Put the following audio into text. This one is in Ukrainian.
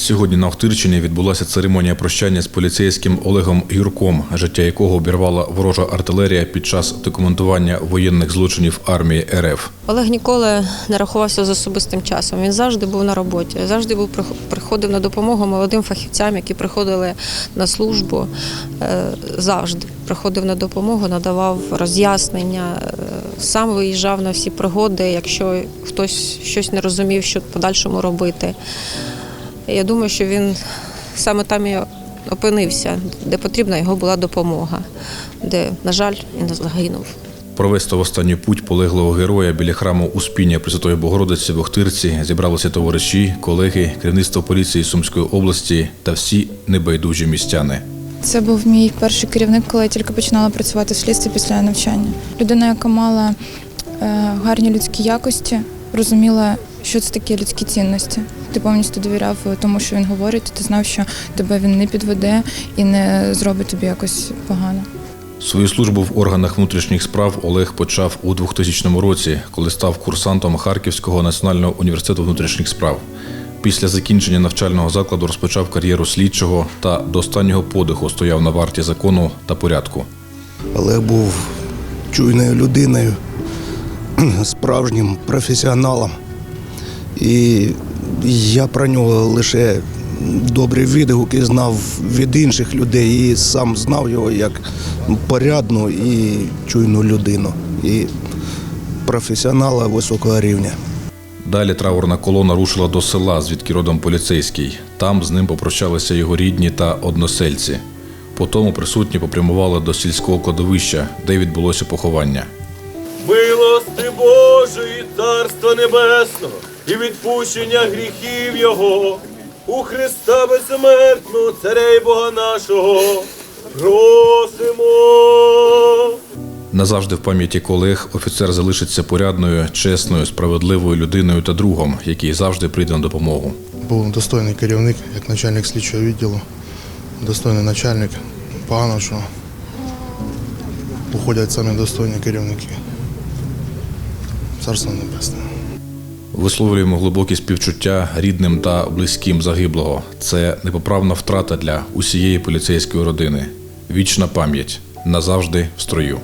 Сьогодні на Охтирщині відбулася церемонія прощання з поліцейським Олегом Юрком, життя якого обірвала ворожа артилерія під час документування воєнних злочинів армії РФ. Олег ніколи не рахувався з особистим часом. Він завжди був на роботі, завжди був приходив на допомогу молодим фахівцям, які приходили на службу. е, Завжди приходив на допомогу, надавав роз'яснення, е, сам виїжджав на всі пригоди, якщо хтось щось не розумів, що в подальшому робити. Я думаю, що він саме там і опинився, де потрібна його була допомога, де, на жаль, він загинув. Провести в останню путь полеглого героя біля храму Успіння Пресвятої Богородиці в Охтирці зібралися товариші, колеги, керівництво поліції Сумської області та всі небайдужі містяни. Це був мій перший керівник, коли я тільки починала працювати в слідстві після навчання. Людина, яка мала е, гарні людські якості, розуміла, що це такі людські цінності. Ти повністю довіряв тому, що він говорить, ти знав, що тебе він не підведе і не зробить тобі якось погано. Свою службу в органах внутрішніх справ Олег почав у 2000 році, коли став курсантом Харківського національного університету внутрішніх справ. Після закінчення навчального закладу розпочав кар'єру слідчого та до останнього подиху стояв на варті закону та порядку. Олег був чуйною людиною, справжнім професіоналом. І я про нього лише добрі відгуки знав від інших людей і сам знав його як порядну і чуйну людину, і професіонала високого рівня. Далі траурна колона рушила до села, звідки родом поліцейський. Там з ним попрощалися його рідні та односельці. Потім присутні попрямували до сільського кладовища, де відбулося поховання. Милости Божої, Царства Небесного і відпущення гріхів Його. У Христа безсмертного, Царя і Бога нашого. Просимо. Назавжди в пам'яті колег офіцер залишиться порядною, чесною, справедливою людиною та другом, який завжди прийде на допомогу. Був достойний керівник, як начальник слідчого відділу, достойний начальник. Погано, що уходять самі достойні керівники. Царство небесне. Висловлюємо глибокі співчуття рідним та близьким загиблого. Це непоправна втрата для усієї поліцейської родини. Вічна пам'ять назавжди в строю.